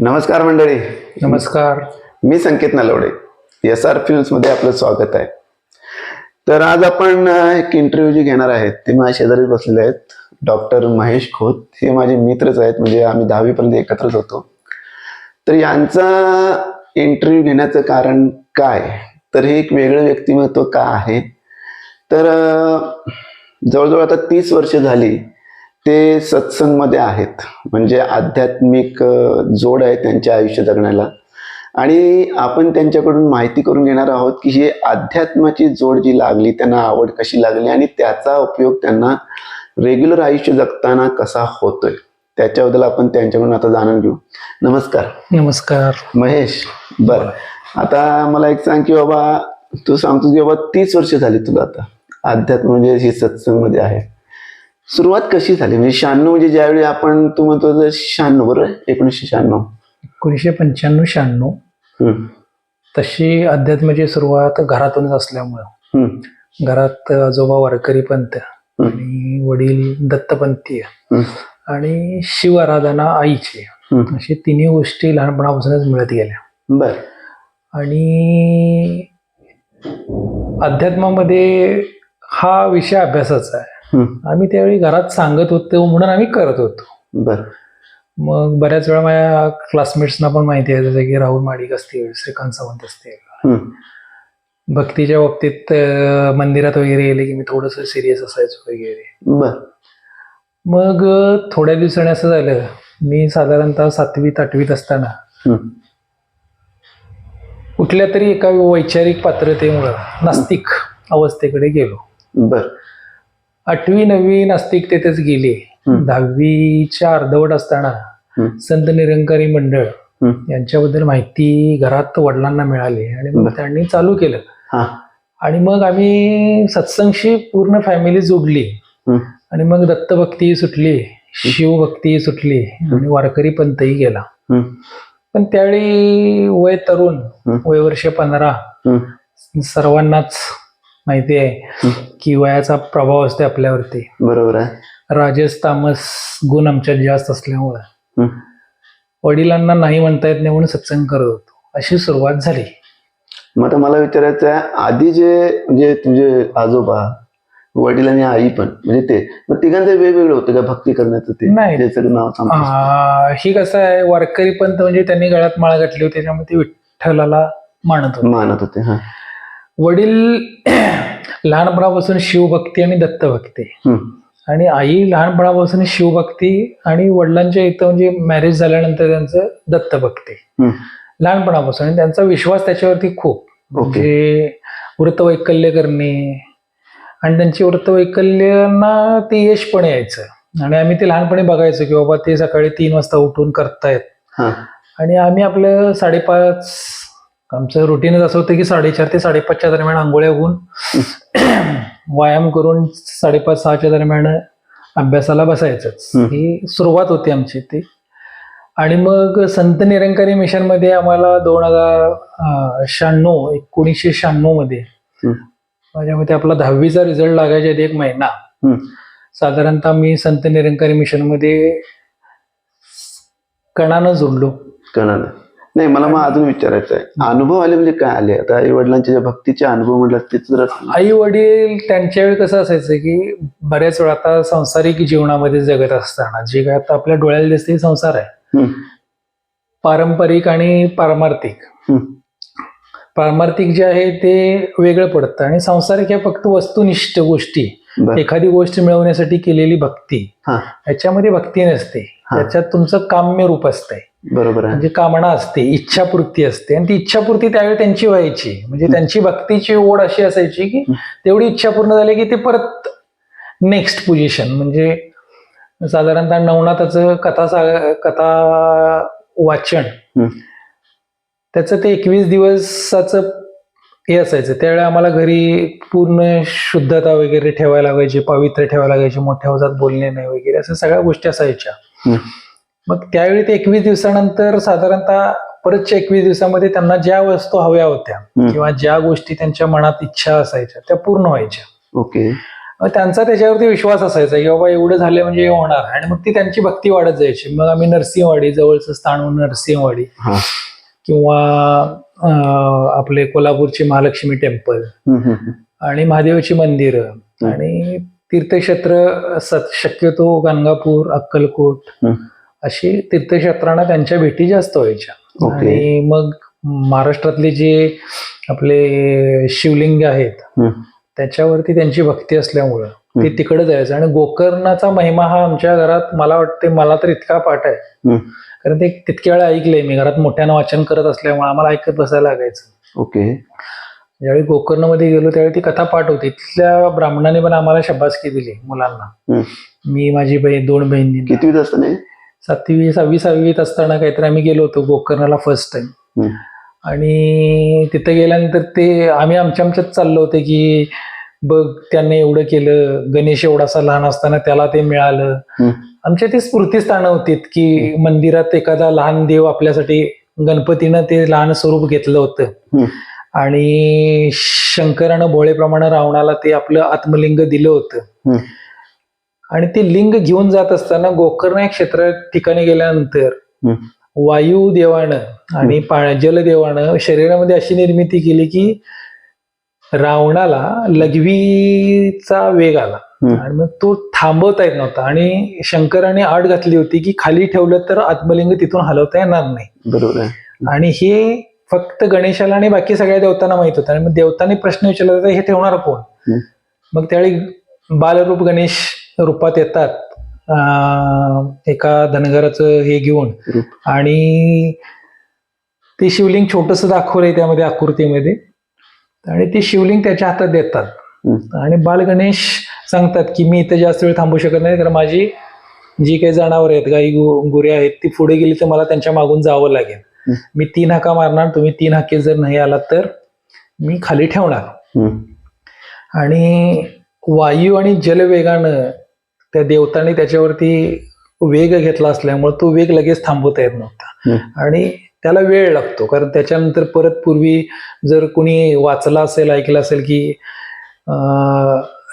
नमस्कार मंडळी. नमस्कार. मी संकेत नलवडे. एस आरमध्ये आपलं स्वागत आहे. तर आज आपण एक इंटरव्ह्यू जी घेणार आहेत ते माझ्या शेजारीच बसलेले आहेत. डॉक्टर महेश खोत हे माझे मित्रच आहेत म्हणजे आम्ही दहावीपर्यंत एकत्रच होतो. तर यांचा इंटरव्ह्यू घेण्याचं कारण काय? तर हे एक वेगळं व्यक्तिमत्व का आहे? तर जवळजवळ आता तीस वर्ष झाली ते सत्संगमध्ये आहेत. म्हणजे आध्यात्मिक जोड आहे त्यांच्या आयुष्य जगण्याला. आणि आपण त्यांच्याकडून माहिती करून घेणार आहोत की ही अध्यात्माची जोड जी लागली त्यांना आवड कशी लागली आणि त्याचा उपयोग त्यांना रेग्युलर आयुष्य जगताना कसा होतोय. त्याच्याबद्दल आपण त्यांच्याकडून आता जाणून घेऊ. नमस्कार. नमस्कार. महेश बर. आता मला एक सांग की बाबा तू सांगतो की बाबा तीस वर्ष झाली तुला आता. अध्यात्म म्हणजे ही सत्संगमध्ये आहे. सुरुवात कशी झाली? म्हणजे शहाण्णव म्हणजे ज्यावेळी आपण तू म्हणतो शहाण्णव बरोबर? एकोणीसशे शहाण्णव. एकोणीसशे पंच्याण्णव शहाण्णव. तशी अध्यात्माची सुरुवात घरातूनच असल्यामुळं. घरात आजोबा वारकरी पंत आणि वडील दत्तपंथीय आणि शिव आराधना आईची. अशी तिन्ही गोष्टी लहानपणापासूनच मिळत गेल्या. बर. आणि अध्यात्मामध्ये हा विषय अभ्यासाचा आहे. आम्ही त्यावेळी घरात सांगत होतो म्हणून आम्ही करत होतो. बर. मग बऱ्याच वेळा माझ्या क्लासमेट्सना पण माहिती आहे जसं की राहुल माडिक असतील श्रीकांत सावंत असतील. भक्तीच्या बाबतीत मंदिरात वगैरे गेले की मी थोडंसं सिरियस असायचो वगैरे. बर. मग थोड्या दिवसांनी असं झालं मी साधारणतः सातवीत आठवीत असताना कुठल्या तरी एका वैचारिक पात्रतेमुळं नास्तिक अवस्थेकडे गेलो. बर. आठवी नववी नास्तिकतेतच गेली. हम्म. दहावीच्या अर्धवट असताना. संत निरंकारी मंडळ यांच्याबद्दल माहिती घरात वडिलांना मिळाली आणि मग. त्यांनी चालू केलं. हा. आणि मग आम्ही सत्संगशी पूर्ण फॅमिली जोडली. आणि मग दत्तभक्ती सुटली शिवभक्ती सुटली आणि वारकरी पंथही गेला. पण त्यावेळी वय तरुण. वय वर्ष पंधरा सर्वांनाच माहिती आहे. की वयाचा प्रभाव असते आपल्यावरती. बरोबर आहे. राजस तामस गुण आमच्यात जास्त असल्यामुळं. वडिलांना नाही म्हणता येत नाही म्हणून सत्संग करत होतो. अशी सुरुवात झाली. मग आता मला विचारायचं आहे आधी जे म्हणजे तुझे आजोबा वडील आणि आई पण म्हणजे ते मग तिघांचं वेगवेगळं होतं का भक्ती करण्याचं ते? नाही. त्याचं नाव ही कसं आहे वारकरी पंत म्हणजे त्यांनी गळ्यात माळ घातली होती त्याच्यामुळे ते विठ्ठलाला मानत होते. मानत होते हा. वडील लहानपणापासून शिवभक्ती आणि दत्तभक्ती. आणि आई लहानपणापासून शिवभक्ती आणि वडिलांच्या इथं म्हणजे मॅरेज झाल्यानंतर त्यांचं दत्तभक्ती. लहानपणापासून आणि त्यांचा विश्वास त्याच्यावरती खूप. म्हणजे वृत्तवैकल्य करणे आणि त्यांची वृत्तवैकल्यांना ते यश पण यायचं. आणि आम्ही ते लहानपणी बघायचो की बाबा ते सकाळी तीन वाजता उठून करतायत. आणि आम्ही आपलं साडेपाच आमचं रुटीनच असं होतं की साडेचार ते साडेपाचच्या दरम्यान आंघोळ्या होऊन व्यायाम करून साडेपाच सहाच्या दरम्यान अभ्यासाला बसायचंच. ही. सुरुवात होती आमची ती. आणि मग संत निरंकारी मिशनमध्ये आम्हाला दोन हजार शहाण्णव एकोणीसशे शहाण्णवमध्ये. माझ्या मते आपला दहावीचा रिझल्ट लागायच्या आधी एक महिना. साधारणतः मी संत निरंकारी मिशनमध्ये कणानं जोडलो. कळालं नाही मला मग अजून विचारायचं आहे. अनुभव आले म्हणजे काय आले? आता आई वडिलांचे जे भक्तीचे अनुभव म्हटलं ते जरा. आई वडील त्यांच्या वेळी कसं असायचं की बऱ्याच वेळा आता सांसारिक जीवनामध्ये जगत असताना जे काय आता आपल्या डोळ्याला दिसते हे संसार आहे. पारंपरिक आणि पारमार्थिक. पारमार्थिक जे आहे ते वेगळं पडतं आणि सांसारिक ह्या फक्त वस्तुनिष्ठ गोष्टी. एखादी गोष्ट मिळवण्यासाठी केलेली भक्ती. ह्याच्यामध्ये भक्ती नसते. त्याच्यात तुमचं काम्य रूप असतंय. बरोबर म्हणजे कामना असते इच्छापूर्ती असते. आणि ती इच्छापूर्ती त्यावेळी त्यांची व्हायची. म्हणजे त्यांची भक्तीची ओढ अशी असायची की तेवढी इच्छा पूर्ण झाली की ते परत नेक्स्ट पोझिशन म्हणजे साधारणतः नवनाथाचं कथा कथा वाचन. त्याचं ते एकवीस दिवसाचं हे असायचं. त्यावेळी आम्हाला घरी पूर्ण शुद्धता वगैरे ठेवायला लागायची पावित्र्य ठेवायला लागायची मोठ्या आवाजात बोलणे नाही वगैरे असं सगळ्या गोष्टी असायच्या. मग त्यावेळी ते एकवीस दिवसानंतर साधारणतः परतच्या एकवीस दिवसामध्ये त्यांना ज्या वस्तू हव्या होत्या. किंवा ज्या गोष्टी त्यांच्या मनात इच्छा असायच्या त्या पूर्ण व्हायच्या. ओके. मग त्यांचा त्याच्यावरती विश्वास असायचा की बाबा एवढं झालं म्हणजे हे होणार. आणि मग ती त्यांची भक्ती वाढत जायची. मग आम्ही नरसिंहवाडी जवळचं स्थान म्हणून नरसिंहवाडी किंवा आपले कोल्हापूरची महालक्ष्मी टेम्पल. आणि महादेवाची मंदिरं आणि तीर्थक्षेत्र सत शक्यतो गंगापूर अक्कलकोट. अशी तीर्थक्षेत्रांना त्यांच्या भेटी जास्त व्हायच्या ओके. आणि मग महाराष्ट्रातले जे आपले शिवलिंग आहेत. त्याच्यावरती त्यांची भक्ती असल्यामुळं ते. तिकडे जायचं आणि गोकर्णाचा महिमा हा आमच्या घरात मला वाटते मला तर इतका पाठ आहे. कारण ते तितक्या वेळा ऐकलंय मी घरात मोठ्यानं वाचन करत असल्यामुळे आम्हाला ऐकत बसायला लागायचं ओके ज्यावेळी गोकर्णमध्ये गेलो त्यावेळी ती कथा पाठ होती तिथल्या ब्राह्मणाने पण आम्हाला शबासकी दिली मुलांना. मी माझी बहीण दोन बहिणी कितवीत असताना सातवी सहावी सहावीत असताना काहीतरी आम्ही गेलो होतो गोकर्णाला फर्स्ट टाइम. आणि तिथे गेल्यानंतर ते आम्ही आमच्या आमच्यात चाललो होते की बघ त्याने एवढं केलं गणेश एवढासा लहान असताना त्याला ते मिळालं. आमच्या ती स्फूर्तीस्थानं होती की मंदिरात एखादा लहान देव आपल्यासाठी गणपतीनं ते लहान स्वरूप घेतलं होतं. आणि शंकरानं भोळेप्रमाणे रावणाला ते आपलं आत्मलिंग दिलं होतं. आणि ते लिंग घेऊन जात असताना गोकर्ण या क्षेत्र ठिकाणी गेल्यानंतर. वायू देवानं आणि जलदेवानं शरीरामध्ये अशी निर्मिती केली की रावणाला लघवीचा वेग आला. आणि मग तो थांबवता येत नव्हता आणि शंकराने आड घातली होती की खाली ठेवलं तर आत्मलिंग तिथून हलवता येणार नाही बरोबर आणि हे फक्त गणेशाला आणि बाकी सगळ्या देवतांना माहीत होतं आणि मग देवतांनी प्रश्न विचारला होता हे ठेवणार कोण हम्म. मग त्यावेळी बालरूप गणेश रूपात येतात अं, एका धनगराचं हे घेऊन रूप. आणि ते शिवलिंग छोटस दाखवलंय त्यामध्ये आकृतीमध्ये आणि ते शिवलिंग त्याच्या हातात देतात हम्म. आणि बाल गणेश सांगतात की मी इथे जास्त वेळ थांबू शकत नाही कारण माझी जी काही जनावर आहेत गाई गु- गुरे आहेत ती पुढे गेली तर मला त्यांच्या मागून जावं लागेल. मी तीन हाका मारणार तुम्ही तीन हाके जर नाही आलात तर मी खाली ठेवणार. आणि वायू आणि जलवेगानं त्या देवताने त्याच्यावरती वेग घेतला असल्यामुळे तो वेग लगेच थांबवता येत नव्हता. आणि त्याला वेळ लागतो कारण त्याच्यानंतर परत पूर्वी जर कोणी वाचला असेल ऐकलं असेल की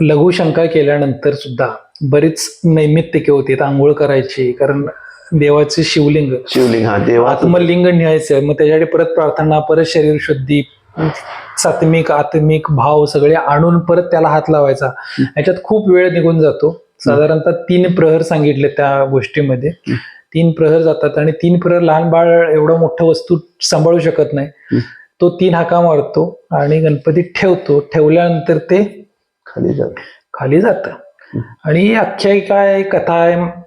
लघुशंका केल्यानंतर सुद्धा बरीच नैमित्तिके होती आंघोळ करायची कारण देवाचे शिवलिंग. शिवलिंग हा देवा आत्मलिंग न्यायचं. मग त्याच्यासाठी परत प्रार्थना परत शरीर शुद्धी सात्विक आत्मिक भाव सगळे आणून परत त्याला हात लावायचा. याच्यात खूप वेळ निघून जातो. साधारणतः तीन प्रहर सांगितले त्या गोष्टीमध्ये. तीन प्रहर जातात आणि तीन प्रहर लहान बाळ एवढं मोठं वस्तू सांभाळू शकत नाही. तो तीन हाका मारतो आणि गणपती ठेवतो. ठेवल्यानंतर ते खाली जात. खाली जातं. आणि ही आख्यायिका आहे कथा आहे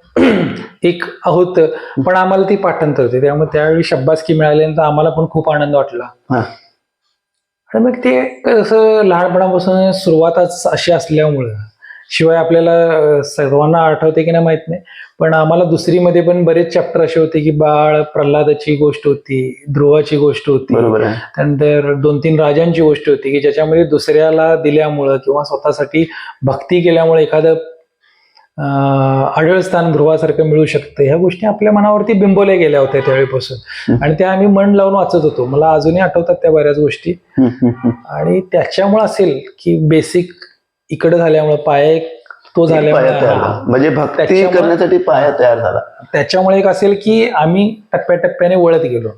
एक होत पण आम्हाला ती पाठांतर होते. त्यामुळे त्यावेळी शब्बासकी मिळाल्यानंतर आम्हाला पण खूप आनंद वाटला. हा. आणि मग ते कसं लहानपणापासून सुरुवातच अशी असल्यामुळं शिवाय आपल्याला सर्वांना आठवते की नाही माहीत नाही पण आम्हाला दुसरीमध्ये पण बरेच चॅप्टर असे होते की बाळ प्रल्हादाची गोष्ट होती ध्रुवाची गोष्ट होती. त्यानंतर दोन तीन राजांची गोष्ट होती की ज्याच्यामध्ये दुसऱ्याला दिल्यामुळं किंवा स्वतःसाठी भक्ती केल्यामुळे एखादं आढळ स्थान ध्रुवासारखं मिळू शकतं ह्या गोष्टी आपल्या मनावरती बिंबवल्या गेल्या होत्या त्यावेळीपासून. आणि त्या आम्ही मन लावून वाचत होतो मला अजूनही आठवतात त्या बऱ्याच गोष्टी. आणि त्याच्यामुळे असेल की बेसिक इकडे झाल्यामुळे पाया एक तो झाल्यामुळे झाला. म्हणजे भक्ती करण्यासाठी पाया तयार झाला त्याच्यामुळे एक असेल की आम्ही टप्प्याटप्प्याने वळत गेलो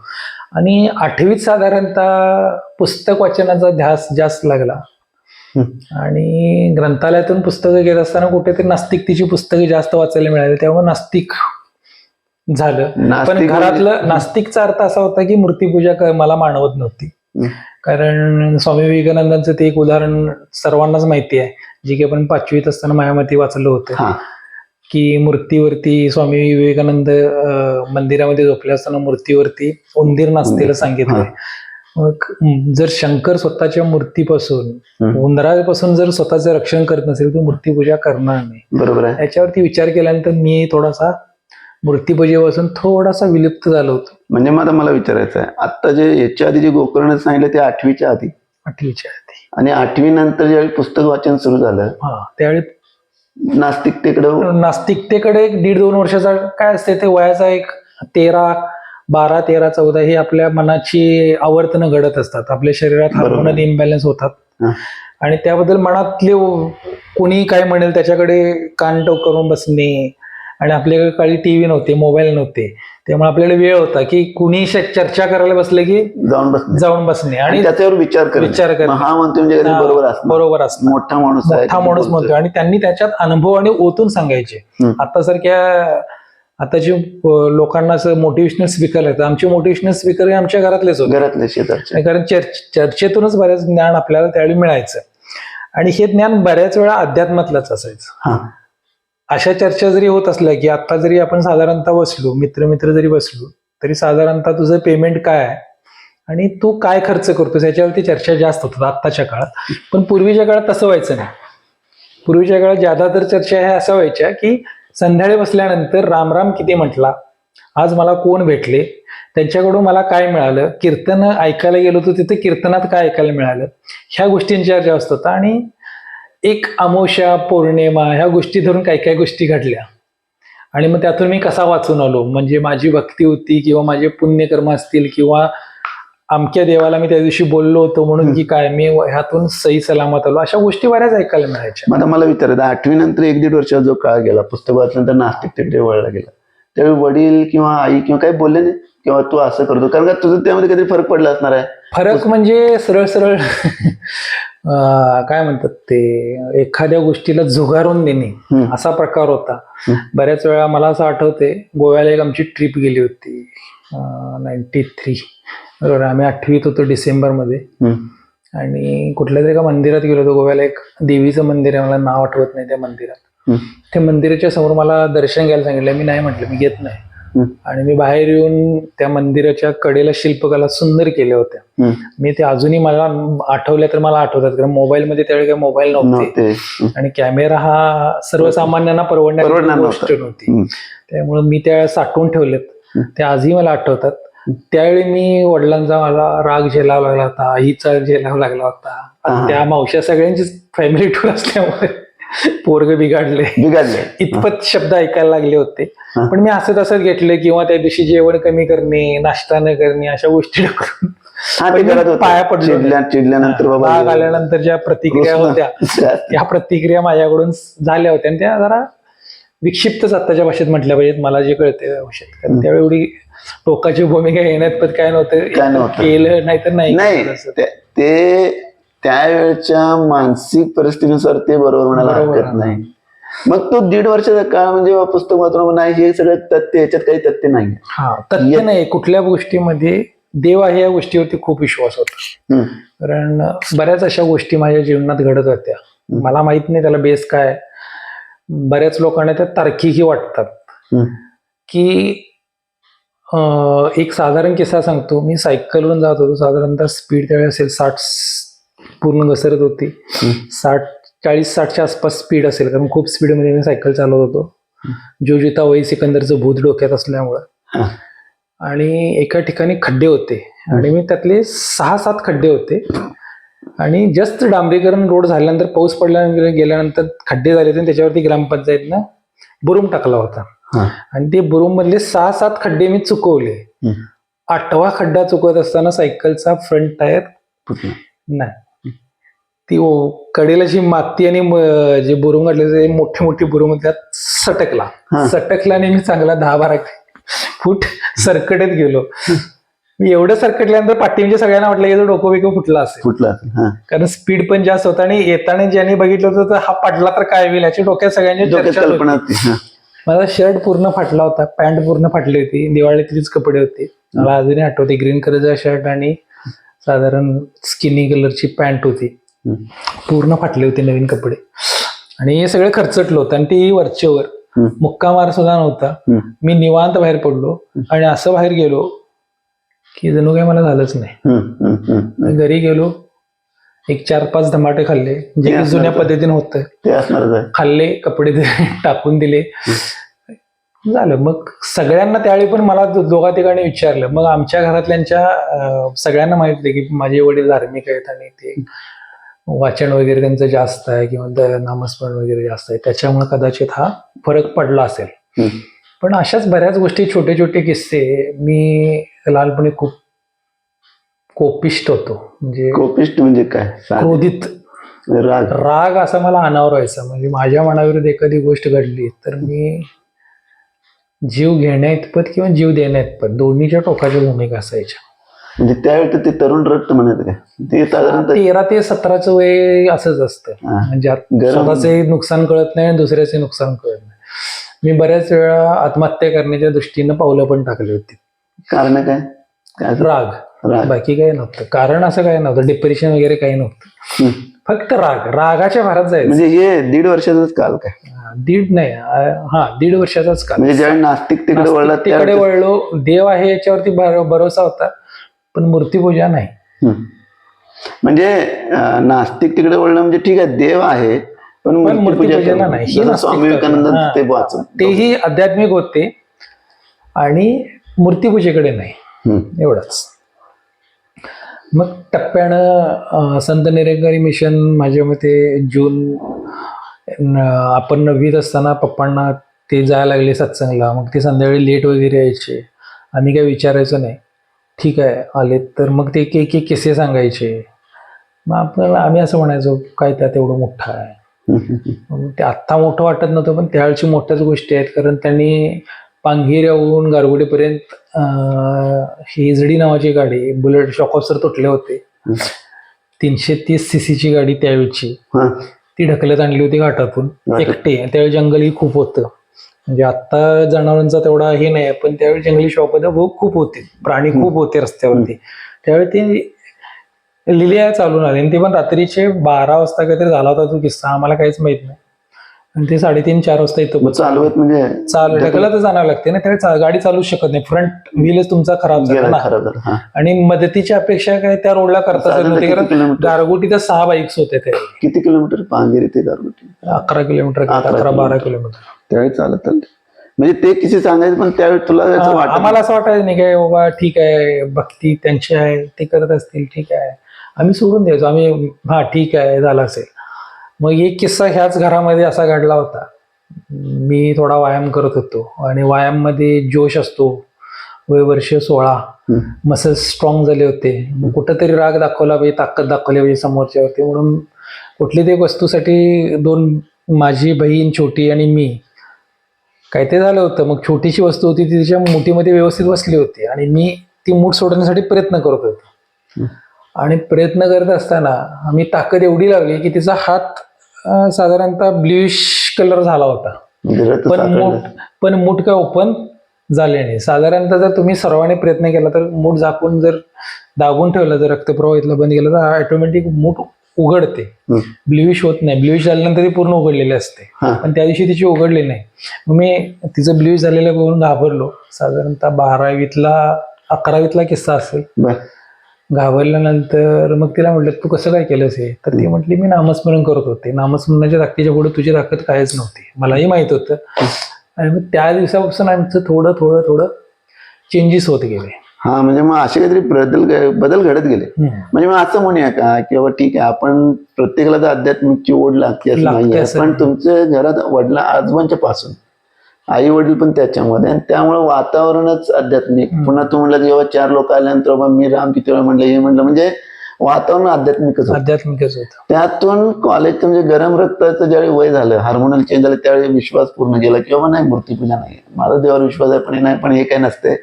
आणि आठवीत साधारणतः पुस्तक वाचनाचा ध्यास जास्त लागला. आणि ग्रंथालयातून पुस्तकं घेत असताना कुठेतरी नास्तिकतेची पुस्तकं जास्त वाचायला मिळाली. त्यामुळे नास्तिक झालं. पण नास्तिक म्हणजे- घरातलं नास्तिकचा अर्थ असा होता की मूर्तीपूजा मला मानवत नव्हती. कारण स्वामी विवेकानंदांचं ते एक उदाहरण सर्वांनाच माहिती आहे. जे की आपण पाचवीत असताना मायामती वाचलं होतं. की मूर्तीवरती स्वामी विवेकानंद मंदिरामध्ये झोपले असताना मूर्तीवरती उंदीर नाचतेला उंदीर. मग जर शंकर स्वतःच्या मूर्तीपासून. उंदरापासून जर स्वतःचं रक्षण करत नसेल तर मूर्तीपूजा करणार नाही. बरोबर आहे. याच्यावरती विचार केल्यानंतर मी थोडासा मूर्तीपूजेपासून थोडासा विलुप्त झालो होतो. म्हणजे आता मला विचारायचं आहे. आता जे याच्या आधी जे गोकर्ण सांगितलं ते आठवीच्या आधी? आठवीच्या आधी. आणि आठवी नंतर ज्यावेळी पुस्तक वाचन सुरू झालं त्यावेळी नास्तिकतेकडं नास्तिकतेकडे एक दीड दोन वर्षाचा काय असते ते वयाचा एक तेरा बारा तेरा चौदा ही आपल्या मनाची आवर्तनं घडत असतात. आपल्या शरीरात. हार्मोनल इम्बॅलन्स होतात. आणि त्याबद्दल मनातले कोणी काय म्हणेल त्याच्याकडे कान टोक करून बसणे आणि आपल्याकडे काळी टीव्ही नव्हते मोबाईल नव्हते. त्यामुळे आपल्याला वेळ होता की कुणी चर्चा करायला बसले की जाऊन बस जाऊन बसणे. आणि त्याच्यावर विचार कर विचार करणे. हा म्हणतो म्हणजे बरोबर बरोबर असणार. मोठा माणूस मोठा माणूस म्हणतोय. आणि त्यांनी त्याच्यात अनुभव आणि ओतून सांगायचे. आता सारख्या आताची अं, लोकांना असं मोटिवेशनल स्पीकर लागतात आमचे मोटिवेशनल स्पीकर हे आमच्या घरातलेच होते. घरातले शेजारचे. आणि कारण चर्च चर्चेतूनच बऱ्याच ज्ञान आपल्याला त्यावेळी मिळायचं. आणि हे ज्ञान बऱ्याच वेळा अध्यात्मातलंच असायचं. हा. अशा चर्चा जरी होत असल्या की आता जरी आपण साधारणतः बसलो मित्र मित्र जरी बसलो तरी साधारणतः तुझं पेमेंट काय आहे? आणि तू काय खर्च करतोस? याच्यावरती चर्चा जास्त होतात आत्ताच्या काळात. पण पूर्वीच्या काळात तसं व्हायचं नाही. पूर्वीच्या काळात ज्यादा तर चर्चा ह्या अशा व्हायच्या की संध्याकाळी बसल्यानंतर राम राम किती म्हटला आज मला कोण भेटले? त्यांच्याकडून मला काय मिळालं? कीर्तन ऐकायला गेलो तर तिथे कीर्तनात काय ऐकायला मिळालं? ह्या गोष्टींच्या जास्त होता आणि एक अमोशा पौर्णिमा ह्या गोष्टी धरून काही काही गोष्टी घडल्या. आणि मग त्यातून मी कसा वाचून आलो? म्हणजे माझी भक्ती होती किंवा माझे पुण्यकर्म असतील किंवा अमक्या देवाला मी त्या दिवशी बोललो होतो म्हणून की काय मी ह्यातून सही सलामत आलो. अशा गोष्टी बऱ्याच ऐकायला मिळायच्या. आता मला विचारायचं आठवी नंतर एक दीड वर्षाचा जो काळ गेला पुस्तक वाचल्यानंतर नास्तिकतेकडे वळला गेला. त्यावेळी वडील किंवा आई किंवा काही बोलले नाही? किंवा तू असं करतो? कारण का तुझं त्यामध्ये काहीतरी फरक पडला असणार आहे? फरक म्हणजे सरळ सरळ काय म्हणतात ते एखाद्या गोष्टीला झुगारून देणे. असा प्रकार होता. बऱ्याच वेळा मला असं आठवते गोव्याला एक आमची ट्रिप गेली होती नाईन्टी थ्री बरोबर आम्ही आठवीत होतो डिसेंबरमध्ये. आणि कुठल्या तरी एका मंदिरात गेलो होतो. गोव्याला एक देवीचं मंदिर आहे. मला नाव आठवत नाही त्या मंदिरात. त्या मंदिराच्या समोर मला दर्शन घ्यायला सांगितलं. मी नाही म्हटलं. मी घेत नाही. आणि मी बाहेर येऊन त्या मंदिराच्या कडेला शिल्पकला सुंदर केल्या होत्या. मी ते अजूनही मला आठवल्या तर मला आठवतात. कारण मोबाईलमध्ये त्यावेळी काही मोबाईल नव्हते. आणि कॅमेरा हा सर्वसामान्यांना परवडणार गोष्ट नव्हता. त्यामुळे मी त्या साठवून ठेवलेत. ते आजही मला आठवतात. त्यावेळी मी वडिलांचा मला राग झेलावा लागला होता आईचा झेलावा लागला होता. त्या मावश्या सगळ्यांचीच फॅमिली टूर असल्यामुळे पोरग बिघडले. बिघडले. इतपत शब्द ऐकायला लागले होते. पण मी असं तसंच घेतलं किंवा त्या दिवशी जेवण कमी करणे नाश्ता न करणे अशा गोष्टी करून. हा. पाया पडलो चिडल्यानंतर बाबा आल्यानंतर ज्या प्रतिक्रिया. होत्या त्या प्रतिक्रिया माझ्याकडून झाल्या होत्या. आणि त्या जरा विक्षिप्तच आत्ताच्या भाषेत म्हटल्या पाहिजेत मला जे कळते भाषेत. कारण त्यावेळी एवढी टोकाची भूमिका येण्यात पण काय नव्हतं. केलं नाही तर नाही. ते- त्यावेळच्या मानसिक परिस्थितीनुसार ते बरोबर म्हणायला हरकत. नाही. मग तो दीड वर्षाचा काळ म्हणजे पुस्तक वाचून नाही हे सगळं तथ्य याच्यात काही तथ्य नाही. हा तथ्य नाही. कुठल्या गोष्टीमध्ये देव आहे या गोष्टीवरती खूप विश्वास होता. कारण बऱ्याच अशा गोष्टी माझ्या जीवनात घडत होत्या. मला माहीत नाही त्याला बेस काय बऱ्याच लोकांना त्या तार्किकही वाटतात. की एक साधारण किस्सा सांगतो. मी सायकलवरून जात होतो. साधारणतः स्पीड त्यावेळी असेल साठ पूर्ण घसरत होती. साठ चाळीस साठच्या आसपास स्पीड असेल. कारण खूप स्पीडमध्ये मी सायकल चालवत होतो. जो जिता वही सिकंदरचं भूत डोक्यात असल्यामुळं. आणि एका ठिकाणी खड्डे होते. आणि मी त्यातले सहा सात खड्डे होते. आणि जस्ट डांबरीकरण रोड झाल्यानंतर पाऊस पडल्यानंतर गेल्यानंतर खड्डे झाले होते आणि त्याच्यावरती ग्रामपंचायतनं बुरुम टाकला होता. आणि ते बुरुम मधले सहा सात खड्डे मी चुकवले. आठवा खड्डा चुकवत असताना सायकलचा फ्रंट टायर. नाही ती कडेला जी माती आणि जे बुरुम काढले ते मोठे मोठे बुरुम त्यात सटकला. सटकला आणि मी चांगला दहा बारा फूट सरकटत गेलो मी एवढं सरकटल्यानंतर पाठी म्हणजे सगळ्यांना वाटलं की तो डोकं बिकं फुटला असेल फुटलं. कारण स्पीड पण जास्त होता आणि येताना ज्यांनी बघितलं होतं तर हा पडला तर काय होईल याची डोक्यात सगळ्यांची. माझा शर्ट पूर्ण फाटला होता पॅन्ट पूर्ण फाटली होती दिवाळीतलीच कपडे होते मला अजूनही आठवते ग्रीन कलरचा शर्ट आणि साधारण स्किनी कलरची पॅन्ट होती. पूर्ण फाटले होते नवीन कपडे आणि हे सगळं खर्चटलं होतं आणि ते वरचेवर. मुक्का मार सुद्धा नव्हता. मी निवांत बाहेर पडलो आणि असं बाहेर गेलो की जणू काही मला झालंच नाही. घरी गेलो एक चार पाच धमाटे खाल्ले जे की जुन्या पद्धतीने होतं. खाल्ले कपडे टाकून दिले. झालं. मग सगळ्यांना त्यावेळी पण मला दोघा ठिकाणी विचारलं. मग आमच्या घरातल्यांच्या सगळ्यांना माहीत होते की माझे वडील धार्मिक आहेत आणि ते वाचन वगैरे त्यांचं जास्त आहे किंवा नामस्मरण वगैरे जास्त आहे. त्याच्यामुळे कदाचित हा फरक पडला असेल. पण अशाच बऱ्याच गोष्टी छोटे छोटे किस्से मी लहानपणी खूप कोपिष्ट होतो. म्हणजे कोपिष्ट म्हणजे काय. क्रोधित. राग. राग असा मला अनावर व्हायचा म्हणजे माझ्या मनाविरुद्ध एखादी गोष्ट घडली तर मी जीव घेण्या इतपत किंवा जीव देण्या इतपत दोन्हीच्या टोकाच्या भूमिका असायच्या. म्हणजे त्यावेळी ते तरुण रक्त म्हणत काय ते साधारणतः तेरा ते सतराचं वय असंच असतं. म्हणजे नुकसान कळत नाही आणि दुसऱ्याचे नुकसान कळत नाही. मी बऱ्याच वेळा आत्महत्या करण्याच्या दृष्टीनं पावलं पण टाकली होती. कारण काय? काय राग. राग. बाकी काही नव्हतं. कारण असं काही नव्हतं. डिप्रेशन वगैरे काही नव्हतं. फक्त राग. रागाच्या भरात जायचं. म्हणजे हे दीड वर्षाचाच काल काय? दीड नाही. हा दीड वर्षाचाच काळ म्हणजे ज्यावेळी नास्तिकतेकडे वळला तिकडे वळलो. देव आहे याच्यावरती भर- भरोसा होता. पण मूर्तीपूजा नाही. म्हणजे नास्तिक तिकडे वळलं म्हणजे ठीक आहे देव आहे पण मूर्तिपूजा मूर्तीपूजेला. नाही. स्वामी विवेकानंद. ते वाचून. तेही आध्यात्मिक होते. आणि मूर्तीपूजेकडे नाही. एवढंच. मग टप्प्यानं संत निरंकारी मिशन माझ्या मते जून आपण नववीत असताना पप्पांना ते जायला लागले सत्संगला. मग ते संध्याकाळी लेट वगैरे यायचे. आम्ही काय विचारायचो नाही. ठीक आहे आले तर मग ते एक एक एक किस्से सांगायचे. मग आपल्याला आम्ही असं म्हणायचो काय त्यात एवढं मोठं आहे? ते आत्ता मोठं वाटत नव्हतं पण त्यावेळची मोठ्याच गोष्टी आहेत. कारण त्यांनी पांगिऱ्याहून गारगोडीपर्यंत हेजडी नावाची गाडी बुलेट शॉकऑफसर तुटले होते. तीनशे तीस सी सीची गाडी त्यावेळची. ती ढकलत आणली होती घाटातून. घाटात. एकटे. त्यावेळी जंगलही खूप होतं. म्हणजे आत्ता जनावरांचा तेवढा हे नाही पण त्यावेळी जंगली शॉप खूप होते. प्राणी खूप होते रस्त्यावरती. त्यावेळी ते लिलिया चालून आले आणि ते पण रात्रीचे बारा वाजता काहीतरी झाला होता तो किस्सा. आम्हाला काहीच माहीत नाही. आणि ते साडेतीन चार वाजता येतो मग चालवत म्हणजे चाल ढकलतच जाणार लागते ना त्यावेळी गाडी चालूच शकत नाही. फ्रंट व्हीलच तुमचा खराब झाला ना. आणि मदतीची अपेक्षा काय त्या रोडला करताच येत नव्हती कारण गारगोटी तर सहा बाईक्स होते ते. किती किलोमीटर? पांगेरी ते गारगोटी अकरा किलोमीटर अकरा बारा किलोमीटर. त्यावेळी चालत म्हणजे ते किती सांगायचं पण त्यावेळी तुला आम्हाला असं वाटायचं नाही काय बाबा ठीक आहे भक्ती त्यांची आहे ते करत असतील ठीक आहे. आम्ही सोडून द्यायचो. आम्ही हा ठीक आहे झालं असेल. मग एक किस्सा ह्याच घरामध्ये असा घडला होता. मी थोडा व्यायाम करत होतो आणि व्यायाममध्ये जोश असतो. वय वर्ष सोळा. मसल्स स्ट्रॉंग झाले होते. मग कुठंतरी राग दाखवला पाहिजे ताकद दाखवली पाहिजे समोरच्यावरती म्हणून कुठली ते वस्तूसाठी दोन माझी बहीण छोटी आणि मी काय ते झालं होतं. मग छोटीशी वस्तू होती ती तिच्या मुठीमध्ये व्यवस्थित बसली होती आणि मी ती मूठ सोडण्यासाठी प्रयत्न करत होतो. आणि प्रयत्न करत असताना आम्ही ताकद एवढी लागली की तिचा हात साधारणतः ब्ल्युइश कलर झाला होता म्हणजे पण. मूठ पण मूठ काय ओपन झाले नाही साधारणतः जर तुम्ही सर्वांनी प्रयत्न केला तर मूठ झाकून जर दाबून ठेवलं जर रक्तप्रवाह इथला बंद केला तर ऑटोमॅटिक मूठ उघडते हम्म. ब्ल्युइश होत नाही ब्ल्युइश झाल्यानंतर ती पूर्ण उघडलेली असते. पण त्या दिवशी तिची उघडली नाही मग मी तिचं ब्ल्युइश झालेलं बघून घाबरलो साधारणतः बारावीतला अकरावीतला किस्सा असेल. घाबरल्यानंतर मग तिला म्हटलं तू कसं काय केलंस हे? तर ती म्हटली मी नामस्मरण करत होते. नामस्मरणाच्या ताकदीच्या पुढे तुझी ताकद कायच नव्हती. मलाही माहीत होतं. आणि मग त्या दिवसापासून आमचं थोडं थोडं थोडं चेंजेस होत गेले. हा म्हणजे मग असे काहीतरी बदल बदल घडत गेले. म्हणजे मग असं म्हणूया का की बाबा ठीक आहे आपण प्रत्येकाला तर अध्यात्मिकची ओढ लागते असं असं पण नाही. तुमच्या घरात वडिला आजोबांच्या पासून आई वडील पण त्याच्यामध्ये. आणि त्यामुळे वातावरणच आध्यात्मिक. पुन्हा तू म्हणलं जेव्हा चार लोक आल्यानंतर बाबा मी राम किती वेळा म्हणलं हे म्हणलं म्हणजे वातावरण आध्यात्मिकच. आध्यात्मिकच होतं. त्यातून कॉलेजचं म्हणजे गरम रक्ताचं ज्यावेळी वय झालं हार्मोनल चेंज झालं त्यावेळी विश्वास पूर्ण गेला किंवा नाही मूर्तीपूजा नाही माझा देवावर विश्वास आहे पण हे नाही पण हे काय नसते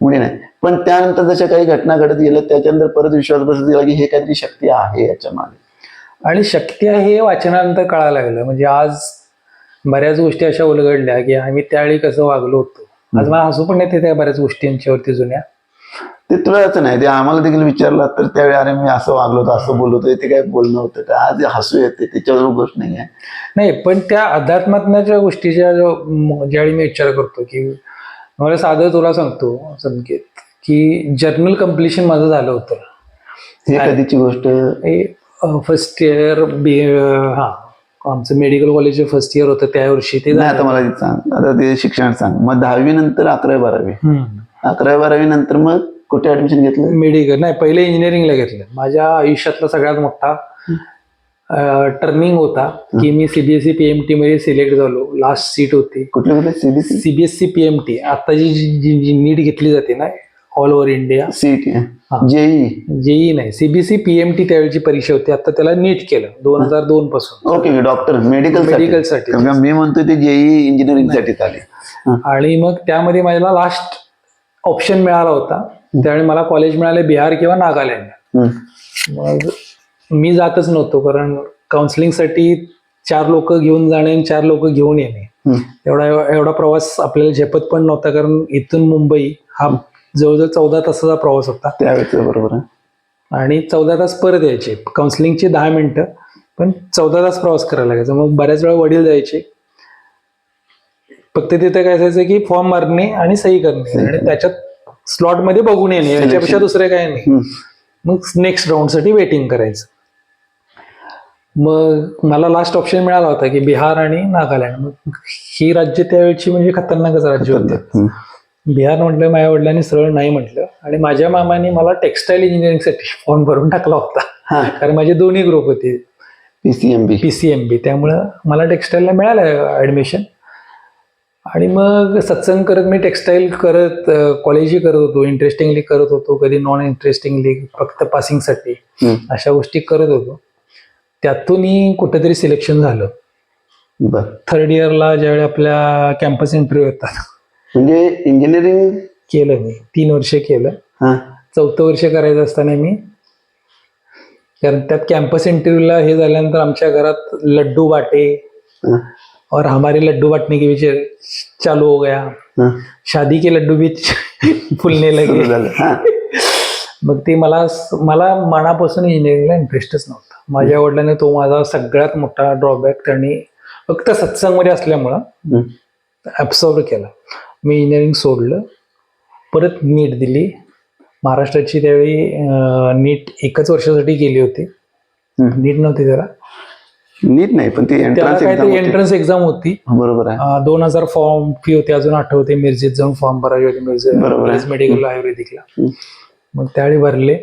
मुली नाही. पण त्यानंतर जशा काही घटना घडत गेल्या त्याच्यानंतर परत विश्वास बसत गेला की हे काहीतरी शक्ती आहे याच्या मागे. आणि शक्ती आहे हे वाचनानंतर कळायला लागलं. म्हणजे आज बऱ्याच गोष्टी अशा उलगडल्या की आम्ही त्यावेळी कसं वागलो होतो. आज मला हसू पण येते त्या बऱ्याच गोष्टींच्यावरती जुन्या. ते तुलाच नाही ते आम्हाला देखील विचारलं तर त्यावेळी अरे मी असं वागलो होतो असं बोललो होतो ते काय बोलणं होतं का? आज हसू येते त्याच्यावर गोष्ट नाही आहे. नाही पण त्या अध्यात्मातल्या गोष्टीच्या ज्यावेळी मी विचार करतो की मला साधं तुला सांगतो संकेत की जर्नल कम्प्लिशन माझं झालं होतं. हे कधीची गोष्ट? फर्स्ट इयर बी हा आमचं मेडिकल कॉलेज फर्स्ट इयर होतं त्या वर्षी ते नाही. आता मला ते सांग. आता ते शिक्षण सांग. मग दहावी नंतर अकरावी बारावी. अकरावी बारावी नंतर मग कुठे ऍडमिशन घेतलं? मेडिकल नाही पहिले इंजिनिअरिंगला घेतलं. माझ्या आयुष्यातला सगळ्यात मोठा टर्निंग होता की मी सीबीएसई पीएमटी मध्ये सिलेक्ट झालो. लास्ट सीट होती. कुठले कुठले? सीबीसी सीबीएसई पीएमटी आता जी नीट घेतली जाते ना all over India. CET. JEE. JEE नाही सीबीसी पीएमटी त्यावेळची परीक्षा होती. आता त्याला नीट केलं दोन हजार दोन पासून. ओके डॉक्टर मेडिकल Medical साठी. मी म्हणतोय ते जेई इंजिनिअरिंगसाठी हा. आणि मग त्यामध्ये मला लास्ट ऑप्शन मिळाला होता. त्यावेळी मला कॉलेज मिळाले बिहार किंवा नागालँड. मग मी जातच नव्हतो कारण काउन्सिलिंगसाठी चार लोक घेऊन जाणे आणि चार लोक घेऊन येणे. एवढा एवढा प्रवास आपल्याला झेपत पण नव्हता कारण इथून मुंबई हा जवळजवळ चौदा तासाचा प्रवास होता. त्यावेळेस बरोबर आहे. आणि चौदा तास परत यायचे. काउन्सिलिंगचे दहा मिनिटं पण चौदा तास प्रवास करायला लागायचा. मग बऱ्याच वेळा वडील जायचे. फक्त तिथे काय असायचं की फॉर्म मारणे आणि सही करणे. आणि त्याच्यात स्लॉटमध्ये बघून येणे. याच्यापेक्षा दुसरे काय नाही. मग नेक्स्ट राऊंडसाठी वेटिंग करायचं. मग मला लास्ट ऑप्शन मिळाला होता की बिहार आणि नागालँड. मग ही राज्य त्यावेळची म्हणजे खतरनाकच राज्य होते. बिहार म्हटलं माझ्या वडिलांनी सरळ नाही म्हटलं. आणि माझ्या मामाने मला टेक्स्टाईल इंजिनिअरिंगसाठी फॉर्म भरून टाकला होता. कारण माझे दोन्ही ग्रुप होते. PCMB P C M B त्यामुळं मला टेक्स्टाईलला मिळालं ऍडमिशन आणि मग सत्संग करत मी टेक्स्टाईल करत कॉलेजही करत होतो. इंटरेस्टिंगली करत होतो. कधी नॉन इंटरेस्टिंगली फक्त पासिंगसाठी अशा गोष्टी करत होतो. त्यातूनही कुठेतरी सिलेक्शन झालं. थर्ड इयरला ज्यावेळी आपल्या कॅम्पस इंटरव्ह्यू येतात म्हणजे इंजिनिअरिंग केलं मी. तीन वर्ष केलं. हा. चौथं वर्ष करायचं असताना मी कारण त्यात कॅम्पस इंटरव्ह्यूला हे झाल्यानंतर आमच्या घरात लड्डू बाटे हा, और हमारे लड्डू बांटने के विषय चालू हो गया. हा. शादी के लड्डू भी फुलने सुरू लगे झालं. हा. मग ते मला मला मनापासून इंजिनिअरिंगला इंटरेस्टच नव्हता. माझ्या वडिलांनी तो माझा सगळ्यात मोठा ड्रॉबॅक त्यांनी फक्त सत्संगमध्ये असल्यामुळं हम्म. केला. मी इंजिनिअरिंग सोडलं. परत नीट दिली. महाराष्ट्राची त्यावेळी नीट एकच वर्षासाठी गेली होती. नीट नव्हती त्याला. नीट नाही पण ती त्याला एंट्रन्स एक्झाम होती. बरोबर आहे. दोन हजार फॉर्म फी होती अजून आठवते. मिरजेत जाऊन फॉर्म भरायचे होते बरोबर आहे. मिरजे मेडिकल आयुर्वेदिकला. मग त्यावेळी भरले.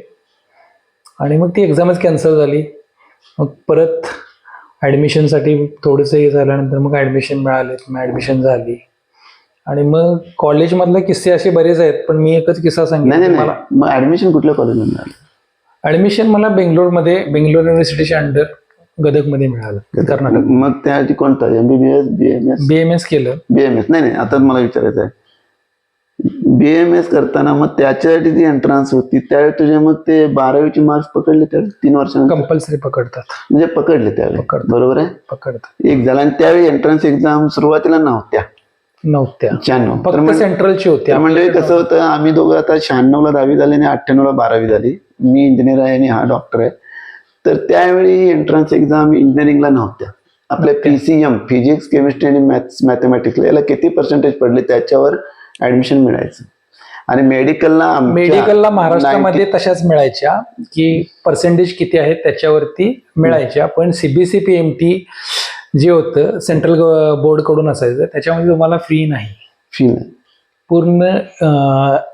आणि मग ती एक्झामच कॅन्सल झाली. मग परत ॲडमिशनसाठी थोडंसं हे झाल्यानंतर मग ॲडमिशन मिळाले मग ॲडमिशन झाली. आणि मग कॉलेजमधले किस्से असे बरेच आहेत पण मी एकच किस्सा नाही सांगितला नाही मला. मग ऍडमिशन कुठल्या कॉलेजला मिळालं? ऍडमिशन मला बेंगलोरमध्ये बेंगलोर युनिव्हर्सिटीच्या अंडर गदगमध्ये मिळालं कर्नाटक. मग त्याआधी कोणता? MBBS BMS B M S केलं. बीएमएस नाही नाही आता मला विचारायचं आहे. बीएमएस करताना मग त्याच्यासाठी जी एंट्रन्स होती त्यावेळी तुझे मग ते बारावीचे मार्क्स पकडले त्यावेळी? तीन वर्षानंतर? कंपल्सरी पकडतात. म्हणजे पकडले त्यावेळी? पकडतात. बरोबर आहे? पकडतात. एक झाला आणि त्यावेळी एंट्रन्स एक्झाम सुरुवातीला नव्हत्या. नव्हत्या. शहाण्णव. तर फक्त म्हणजे सेंट्रलची होती त्या म्हणजे कसं होतं आम्ही दोघं आता शहाण्णवला दहावी झाली आणि अठ्ठ्याण्णवला बारावी झाली. मी इंजिनियर आहे आणि हा डॉक्टर आहे. तर त्यावेळी एंट्रन्स एक्झाम इंजिनिअरिंगला नव्हत्या. आपल्या पीसीएम फिजिक्स केमिस्ट्री आणि मॅथ्स मॅथमॅटिक्सला याला किती पर्सेंटेज पडले त्याच्यावर ऍडमिशन मिळायचं. आणि मेडिकलला मेडिकलला महाराष्ट्रामध्ये तशाच मिळायच्या की पर्सेंटेज किती आहेत त्याच्यावरती मिळायच्या. पण सीबीसी पीएमटी जे होतं सेंट्रल बोर्डकडून असायचं त्याच्यामध्ये तुम्हाला फ्री नाही. फी नाही. पूर्ण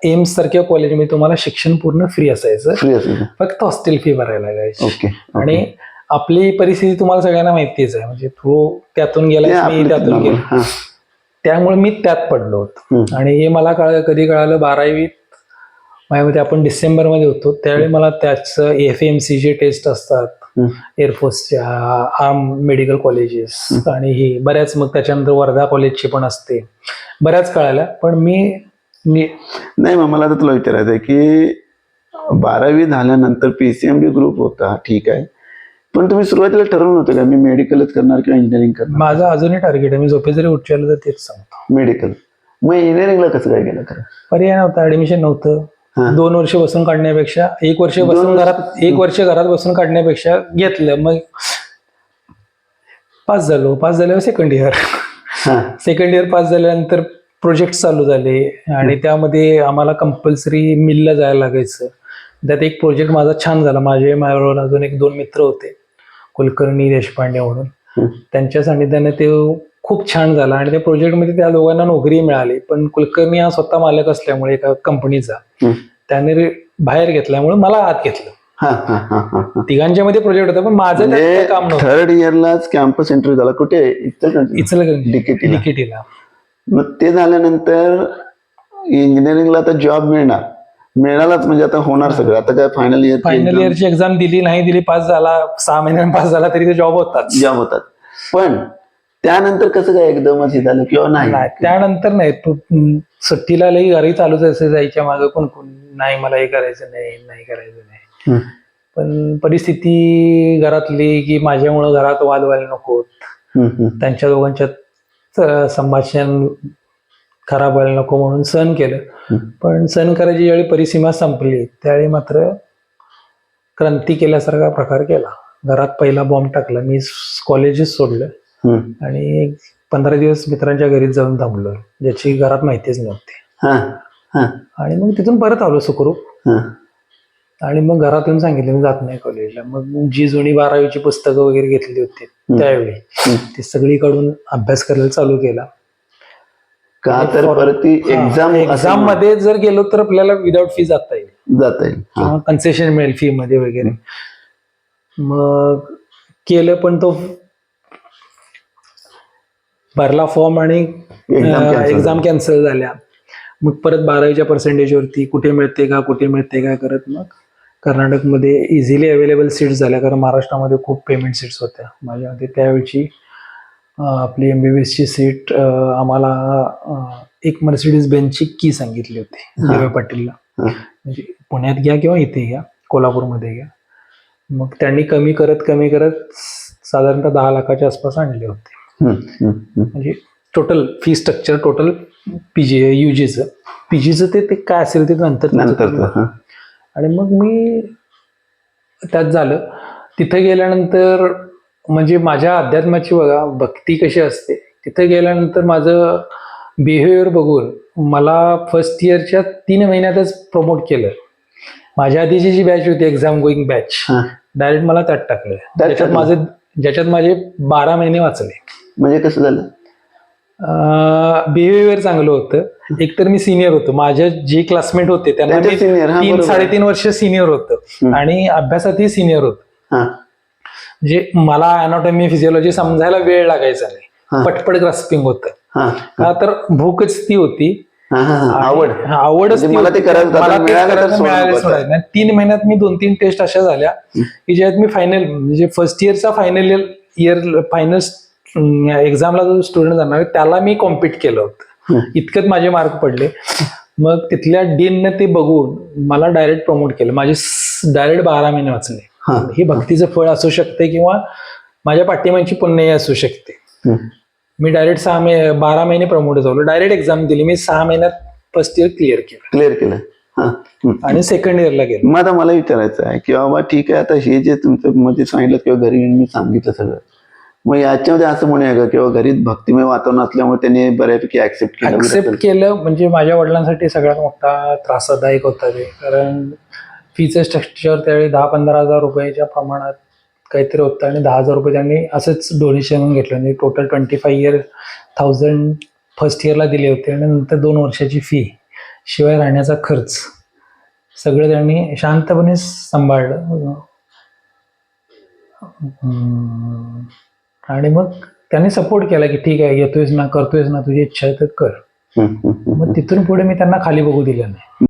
एम्स सारख्या कॉलेजमध्ये तुम्हाला शिक्षण पूर्ण फ्री असायचं. फ्री असेल फक्त हॉस्टेल फी भरायला लागायची. ओके आणि आपली परिस्थिती तुम्हाला सगळ्यांना माहितीच आहे. म्हणजे तू त्यातून गेला मी त्यातून गेलो. त्यामुळे मी त्यात पडलो होतो. आणि हे मला कळ कधी कळालं बारावीत माझ्यामध्ये आपण डिसेंबरमध्ये होतो. त्यावेळी मला त्याचं F M C J test असतात. एअरफोर्सच्या आर्म मेडिकल कॉलेजेस आणि ही बऱ्याच मग त्याच्यानंतर वर्धा कॉलेजची पण असते. बऱ्याच कळाल्या पण मी मी- नाही मग मला आता तुला विचारायचं आहे की बारावी झाल्यानंतर पीसीएमबी ग्रुप होता ठीक आहे. पण तुम्ही सुरुवातीला ठरवलं नव्हतं का? मी मेडिकलच करणार किंवा इंजिनिअरिंग करणार? माझं अजूनही टार्गेट आहे. मी झोपे जरी उठलेलं तर तेच सांगतो. मेडिकल मग इंजिनिअरिंगला कसं काय केलं खरं? पर्याय नव्हता. ऍडमिशन नव्हतं. दोन वर्ष बसून काढण्यापेक्षा एक वर्ष बसून घरात एक वर्ष घरात बसून काढण्यापेक्षा घेतलं. मग पास झालो. पास झाल्यावर second year second year pass झाल्यानंतर प्रोजेक्ट चालू झाले. आणि त्यामध्ये आम्हाला कंपल्सरी मिलला जायला लागायचं. त्यात एक प्रोजेक्ट माझा छान झाला. माझे माझ्याबरोबर अजून एक दोन मित्र होते. कुलकर्णी देशपांडे म्हणून. त्यांच्या सानिध्याने ते खूप छान झाला. आणि त्या प्रोजेक्टमध्ये त्या दोघांना नोकरी मिळाली. पण कुलकर्णी हा स्वतः मालक असल्यामुळे एका कंपनीचा. त्याने बाहेर घेतल्यामुळे मला आत घेतलं. तिघांच्या मध्ये प्रोजेक्ट होता पण माझं त्यात म्हणजे काम नव्हतं. थर्ड इयरलाच कॅम्पस इंटरव्ह्यू झाला. कुठे? इचलकरंजी? इचलकरंजी DKT ला. डिकेटीला मग ते झाल्यानंतर इंजिनिअरिंगला आता जॉब मिळणार. मिळालाच म्हणजे आता होणार सगळं. आता काय फायनल इयर फायनल इयरची एक्झाम दिली नाही दिली पास झाला. सहा महिन्यानं पास झाला तरी ते जॉब होतात जॉब होतात. पण त्यानंतर कसं काय एकदमच हे झालं किंवा नाही? नाही त्यानंतर नाही. तू हम्म, सुट्टीला लई घरी चालूच असे जायच्या मागे कोण कोण नाही मला हे करायचं नाही नाही करायचं नाही. पण परिस्थिती घरातली की माझ्यामुळं घरात वाद व्हायला नको. त्यांच्या दोघांच्यात अं, संभाषण खराब व्हायला नको म्हणून सहन केलं. पण सहन करायची ज्यावेळी परिसीमा संपली त्यावेळी मात्र क्रांती केल्यासारखा प्रकार केला घरात पहिला बॉम्ब टाकला मी कॉलेजच सोडलं. आणि पंधरा दिवस मित्रांच्या घरी जाऊन थांबलो. ज्याची घरात माहितीच नव्हती. हा हा. आणि मग तिथून परत आलो सुखरूप. हा. आणि मग घरात येऊन सांगितलं मी जात नाही कॉलेजला मग जी जुनी बारावीची पुस्तकं वगैरे घेतली होती त्यावेळी. ती सगळीकडून अभ्यास करायला चालू केला. का तर परत ती एक्झाम एक्झाममध्ये जर गेलो तर आपल्याला विदाऊट फी जाता येईल. जाता येईल. किंवा कन्सेशन मिळेल फी मध्ये वगैरे. मग केलं पण तो भरला फॉर्म आणि एक्झाम कॅन्सल झाल्या मग परत बारावीच्या पर्सेंटेजवरती कुठे मिळते का कुठे मिळते का करत मग कर्नाटकमध्ये इझिली अवेलेबल सीट्स झाल्या कारण महाराष्ट्रामध्ये खूप पेमेंट सीट्स होत्या माझ्यामध्ये त्यावेळची अं, आपली एम बी बी एसची सीट आम्हाला एक मर्सिडीज बेंचची की सांगितली होती. दिव्या पाटीलला. म्हणजे पुण्यात घ्या किंवा इथे घ्या कोल्हापूरमध्ये घ्या मग त्यांनी कमी करत कमी करत साधारणतः दहा लाखाच्या आसपास आणले होते. म्हणजे total fee structure total P G युजीचं P जीचं ते ते काय असेल ते नंतर नंतर. आणि मग मी त्यात झालं. तिथं गेल्यानंतर म्हणजे माझ्या अध्यात्माची बघा भक्ती कशी असते. तिथं गेल्यानंतर माझं बिहेवियर बघून मला फर्स्ट इयरच्या तीन महिन्यातच प्रमोट केलं. माझ्या आधीची जी बॅच होती एक्झाम गोईंग बॅच. डायरेक्ट मला त्यात टाकलं? ज्याच्यात माझे ज्याच्यात माझे बारा महिने वाचले. म्हणजे कसं झालं? बिहेवियर चांगलं होतं. एकतर मी सिनियर होतो. माझ्या जे क्लासमेट होते त्यांना मी तीन. साडेतीन वर्ष सिनियर होतं. आणि अभ्यासातही सिनियर होतं. हा. म्हणजे मला अनाटॉमी फिजिओलॉजी समजायला वेळ लागायचा. नाही. पटपट ग्रास्पिंग होतं. हा. का तर भूकच ती होती. आवड. आवडच म्हणजे मला ते नाही. तीन महिन्यात मी दोन तीन टेस्ट अशा झाल्या की ज्यात मी फायनल म्हणजे फर्स्ट इयरचा फायनल इयर फायनल एक्झामला जो स्टुडंट जाणार त्याला मी कॉम्पिट केलं. इतकंच माझे मार्क पडले. मग तिथल्या डीनने ते बघून मला डायरेक्ट प्रमोट केलं. माझे डायरेक्ट बारा महिने वाचले. हा. भक्तीचं फळ असू शकते किंवा माझ्या पाठिंबाची पुण्यही असू शकते. मी डायरेक्ट सहा महिने बारा महिने प्रमोट झालो. डायरेक्ट एक्झाम दिली. मी सहा महिन्यात फर्स्ट इयर क्लिअर केलं. क्लिअर केलं. आणि सेकंड इयरला गेलो. मग आता मला विचारायचं आहे की बाबा ठीक आहे आता हे जे तुमचं मध्ये सांगितलं किंवा घरी येऊन मी सांगितलं सगळं मग याच्यामध्ये असं म्हणूया का किंवा घरी भक्तिमय वातावरण असल्यामुळे त्यांनी बऱ्यापैकी ऍक्सेप्ट केलं ऍक्सेप्ट. केलं म्हणजे माझ्या वडिलांसाठी सगळ्यात मोठा त्रासदायक होता ते कारण फीचं स्ट्रक्चर त्यावेळी दहा पंधरा हजार रुपयाच्या प्रमाणात काहीतरी होतं आणि दहा हजार रुपये त्यांनी असंच डोनेशन घेतलं म्हणजे total twenty five year thousand first इयरला दिले होते आणि नंतर दोन वर्षाची फी शिवाय राहण्याचा खर्च सगळं त्यांनी शांतपणे सांभाळलं. आणि मग त्यांनी सपोर्ट केला की ठीक आहे येतोयस ना करतोयस ना तुझी इच्छा आहे तर कर. मग तिथून पुढे मी त्यांना खाली बघू दिलं नाही